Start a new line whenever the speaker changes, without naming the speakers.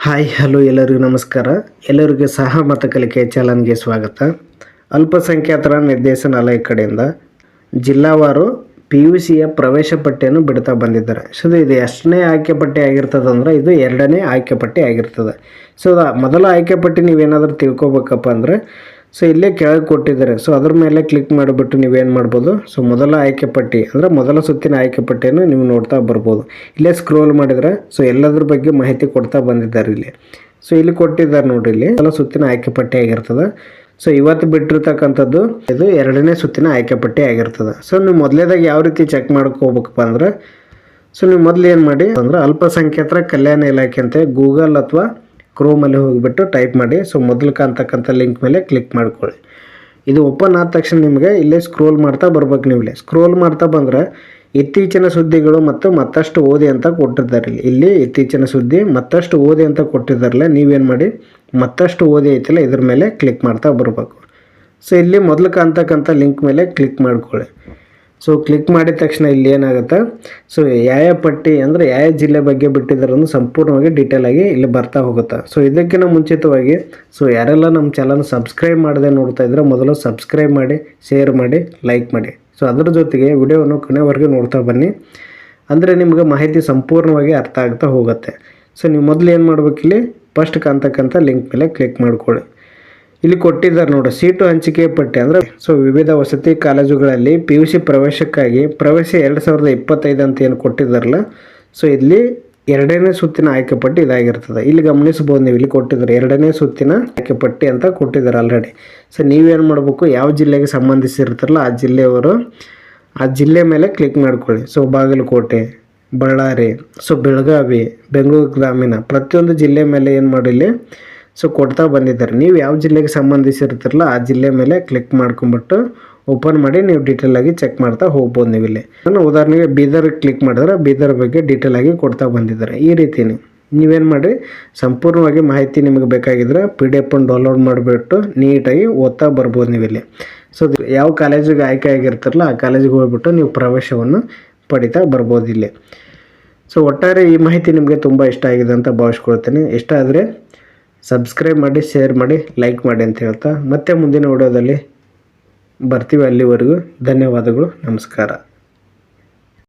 Hi, hello ಎಲ್ಲರಿಗೂ ನಮಸ್ಕಾರ. ಎಲ್ಲರಿಗೂ ಸಹ ಮತ ಕಲಿಕೆ ಚಾಲನ್ಗೆ ಸ್ವಾಗತ. ಅಲ್ಪಸಂಖ್ಯಾತರ ನಿರ್ದೇಶನಾಲಯ ಕಡೆಯಿಂದ ಜಿಲ್ಲಾವಾರು ಪಿ ಯು ಸಿಯ ಪ್ರವೇಶ ಪಟ್ಟಿಯನ್ನು ಬಿಡ್ತಾ ಬಂದಿದ್ದಾರೆ. ಸೊ, ಇದು ಎಷ್ಟನೇ ಆಯ್ಕೆ ಪಟ್ಟಿ ಆಗಿರ್ತದೆ ಅಂದ್ರೆ ಇದು ಎರಡನೇ ಆಯ್ಕೆ ಪಟ್ಟಿ ಆಗಿರ್ತದೆ. ಸೊ ಮೊದಲ ಆಯ್ಕೆ ಪಟ್ಟಿ ನೀವೇನಾದರೂ ತಿಳ್ಕೊಬೇಕಪ್ಪ ಅಂದರೆ ಸೊ ಇಲ್ಲೇ ಕೆಳಗೆ ಕೊಟ್ಟಿದ್ದಾರೆ. ಸೊ ಅದ್ರ ಮೇಲೆ ಕ್ಲಿಕ್ ಮಾಡಿಬಿಟ್ಟು ನೀವೇನು ಮಾಡ್ಬೋದು? ಸೊ ಮೊದಲ ಆಯ್ಕೆ ಪಟ್ಟಿ, ಅಂದರೆ ಮೊದಲ ಸುತ್ತಿನ ಆಯ್ಕೆ ಪಟ್ಟಿಯನ್ನು ನೀವು ನೋಡ್ತಾ ಬರ್ಬೋದು. ಇಲ್ಲೇ ಸ್ಕ್ರೋಲ್ ಮಾಡಿದರೆ ಸೊ ಎಲ್ಲದ್ರ ಬಗ್ಗೆ ಮಾಹಿತಿ ಕೊಡ್ತಾ ಬಂದಿದ್ದಾರೆ ಇಲ್ಲಿ. ಸೊ ಇಲ್ಲಿ ಕೊಟ್ಟಿದ್ದಾರೆ ನೋಡ್ರಿ ಇಲ್ಲಿ, ಮೊದಲ ಸುತ್ತಿನ ಆಯ್ಕೆ ಪಟ್ಟಿ ಆಗಿರ್ತದೆ. ಸೊ ಇವತ್ತು ಬಿಟ್ಟಿರ್ತಕ್ಕಂಥದ್ದು, ಇದು ಎರಡನೇ ಸುತ್ತಿನ ಆಯ್ಕೆ ಪಟ್ಟಿ ಆಗಿರ್ತದೆ. ಸೊ ನೀವು ಮೊದಲೇದಾಗ ಯಾವ ರೀತಿ ಚೆಕ್ ಮಾಡ್ಕೋಬೇಕಪ್ಪ ಅಂದ್ರೆ ಸೊ ನೀವು ಮೊದಲು ಏನು ಮಾಡಿ, ಅಂದ್ರೆ ಅಲ್ಪಸಂಖ್ಯಾತರ ಕಲ್ಯಾಣ ಇಲಾಖೆ ಅಂತ ಗೂಗಲ್ ಅಥವಾ ಕ್ರೋಮಲ್ಲಿ ಹೋಗಿಬಿಟ್ಟು ಟೈಪ್ ಮಾಡಿ ಸೊ ಮೊದಲು ಕಾಣ್ತಕ್ಕಂಥ ಲಿಂಕ್ ಮೇಲೆ ಕ್ಲಿಕ್ ಮಾಡ್ಕೊಳ್ಳಿ. ಇದು ಓಪನ್ ಆದ ತಕ್ಷಣ ನಿಮಗೆ ಇಲ್ಲೇ ಸ್ಕ್ರೋಲ್ ಮಾಡ್ತಾ ಬರ್ಬೇಕು ನೀವು ಸ್ಕ್ರೋಲ್ ಮಾಡ್ತಾ ಬಂದರೆ ಇತ್ತೀಚಿನ ಸುದ್ದಿಗಳು ಮತ್ತು ಮತ್ತಷ್ಟು ಓದಿ ಅಂತ ಕೊಟ್ಟಿದ್ದಾರೆ ಇಲ್ಲಿ. ಇಲ್ಲಿ ಇತ್ತೀಚಿನ ಸುದ್ದಿ, ಮತ್ತಷ್ಟು ಓದಿ ಅಂತ ಕೊಟ್ಟಿದ್ದಾರಲ್ಲ, ನೀವೇನು ಮಾಡಿ? ಮತ್ತಷ್ಟು ಓದಿ ಐತಿಲ್ಲ, ಇದ್ರ ಮೇಲೆ ಕ್ಲಿಕ್ ಮಾಡ್ತಾ ಬರಬೇಕು. ಸೊ ಇಲ್ಲಿ ಮೊದಲು ಕಾಣ್ತಕ್ಕಂಥ ಲಿಂಕ್ ಮೇಲೆ ಕ್ಲಿಕ್ ಮಾಡ್ಕೊಳ್ಳಿ. ಸೊ ಕ್ಲಿಕ್ ಮಾಡಿದ ತಕ್ಷಣ ಇಲ್ಲಿ ಏನಾಗುತ್ತೆ? ಸೊ ಯಾವ ಪಟ್ಟಿ ಅಂದರೆ ಯಾವ ಜಿಲ್ಲೆ ಬಗ್ಗೆ ಬಿಟ್ಟಿದ್ದಾರೆ ಸಂಪೂರ್ಣವಾಗಿ ಡೀಟೇಲ್ ಆಗಿ ಇಲ್ಲಿ ಬರ್ತಾ ಹೋಗುತ್ತೆ. ಸೊ ಇದಕ್ಕಿಂತ ಮುಂಚಿತವಾಗಿ ಸೊ ಯಾರೆಲ್ಲ ನಮ್ಮ ಚಾನಲ್ ಸಬ್ಸ್ಕ್ರೈಬ್ ಮಾಡದೆ ನೋಡ್ತಾ ಇದ್ರೆ ಮೊದಲು ಸಬ್ಸ್ಕ್ರೈಬ್ ಮಾಡಿ ಶೇರ್ ಮಾಡಿ ಲೈಕ್ ಮಾಡಿ. ಸೊ ಅದರ ಜೊತೆಗೆ ವಿಡಿಯೋವನ್ನು ಕೊನೆವರೆಗೆ ನೋಡ್ತಾ ಬನ್ನಿ. ಅಂದರೆ ನಿಮ್ಗೆ ಮಾಹಿತಿ ಸಂಪೂರ್ಣವಾಗಿ ಅರ್ಥ ಆಗ್ತಾ ಹೋಗುತ್ತೆ. ಸೊ ನೀವು ಮೊದಲು ಏನು ಮಾಡ್ಬೇಕಿಲ್ಲಿ? ಫಸ್ಟ್ ಕಾಣ್ತಕ್ಕಂಥ ಲಿಂಕ್ ಮೇಲೆ ಕ್ಲಿಕ್ ಮಾಡ್ಕೊಳ್ಳಿ. ಇಲ್ಲಿ ಕೊಟ್ಟಿದ್ದಾರೆ ನೋಡಿ, ಸೀಟು ಹಂಚಿಕೆ ಪಟ್ಟಿ ಅಂದರೆ ಸೊ ವಿವಿಧ ವಸತಿ ಕಾಲೇಜುಗಳಲ್ಲಿ ಪಿ ಯು ಸಿ ಪ್ರವೇಶಕ್ಕಾಗಿ ಪ್ರವೇಶ ಎರಡು ಸಾವಿರದ ಇಪ್ಪತ್ತೈದು ಅಂತ ಏನು ಕೊಟ್ಟಿದ್ದಾರಲ್ಲ, ಸೊ ಇಲ್ಲಿ ಎರಡನೇ ಸುತ್ತಿನ ಆಯ್ಕೆ ಪಟ್ಟಿ ಇದಾಗಿರ್ತದೆ. ಇಲ್ಲಿ ಗಮನಿಸ್ಬೋದು ನೀವು, ಇಲ್ಲಿ ಕೊಟ್ಟಿದ್ದಾರೆ ಎರಡನೇ ಸುತ್ತಿನ ಆಯ್ಕೆ ಪಟ್ಟಿ ಅಂತ ಕೊಟ್ಟಿದ್ದಾರೆ ಆಲ್ರೆಡಿ ಸೊ ನೀವೇನು ಮಾಡಬೇಕು, ಯಾವ ಜಿಲ್ಲೆಗೆ ಸಂಬಂಧಿಸಿರ್ತಾರಲ್ಲ ಆ ಜಿಲ್ಲೆಯವರು, ಆ ಜಿಲ್ಲೆ ಮೇಲೆ ಕ್ಲಿಕ್ ಮಾಡ್ಕೊಳ್ಳಿ. ಸೊ ಬಾಗಲಕೋಟೆ, ಬಳ್ಳಾರಿ ಸೊ ಬೆಳಗಾವಿ, ಬೆಂಗಳೂರು ಗ್ರಾಮೀಣ ಪ್ರತಿಯೊಂದು ಜಿಲ್ಲೆ ಮೇಲೆ ಏನು ಮಾಡಿಲ್ಲಿ ಸೊ ಕೊಡ್ತಾ ಬಂದಿದ್ದಾರೆ. ನೀವು ಯಾವ ಜಿಲ್ಲೆಗೆ ಸಂಬಂಧಿಸಿರ್ತಿರಲ್ಲ, ಆ ಜಿಲ್ಲೆ ಮೇಲೆ ಕ್ಲಿಕ್ ಮಾಡ್ಕೊಂಬಿಟ್ಟು ಓಪನ್ ಮಾಡಿ ನೀವು ಡೀಟೇಲ್ ಆಗಿ ಚೆಕ್ ಮಾಡ್ತಾ ಹೋಗ್ಬೋದು ನೀವು ಇಲ್ಲಿ ನಾನು ಉದಾಹರಣೆಗೆ ಬೀದರ್ ಕ್ಲಿಕ್ ಮಾಡಿದ್ರೆ ಬೀದರ್ ಬಗ್ಗೆ ಡೀಟೇಲ್ ಆಗಿ ಕೊಡ್ತಾ ಬಂದಿದ್ದಾರೆ. ಈ ರೀತಿನೇ ನೀವೇನು ಮಾಡಿ, ಸಂಪೂರ್ಣವಾಗಿ ಮಾಹಿತಿ ನಿಮಗೆ ಬೇಕಾಗಿದ್ರೆ ಪಿ ಡಿ ಎಫ್ ಡೌನ್ಲೋಡ್ ಮಾಡಿಬಿಟ್ಟು ನೀಟಾಗಿ ಓದ್ತಾ ಬರ್ಬೋದು ನೀವು ಇಲ್ಲಿ ಸೊ ಯಾವ ಕಾಲೇಜಿಗೆ ಆಯ್ಕೆ ಆಗಿರ್ತಾರಲ್ಲ, ಆ ಕಾಲೇಜಿಗೆ ಹೋಗ್ಬಿಟ್ಟು ನೀವು ಪ್ರವೇಶವನ್ನು ಪಡಿತಾ ಬರ್ಬೋದು ಇಲ್ಲಿ. ಸೊ ಒಟ್ಟಾರೆ ಈ ಮಾಹಿತಿ ನಿಮಗೆ ತುಂಬ ಇಷ್ಟ ಆಗಿದೆ ಅಂತ ಭಾವಿಸ್ಕೊಳ್ತೇನೆ. ಇಷ್ಟ ಆದರೆ ಸಬ್ಸ್ಕ್ರೈಬ್ ಮಾಡಿ ಶೇರ್ ಮಾಡಿ ಲೈಕ್ ಮಾಡಿ ಅಂತ ಹೇಳ್ತಾ ಮತ್ತೆ ಮುಂದಿನ ವಿಡಿಯೋದಲ್ಲಿ ಬರ್ತೀವಿ ಅಲ್ಲಿವರೆಗೂ. ಧನ್ಯವಾದಗಳು, ನಮಸ್ಕಾರ.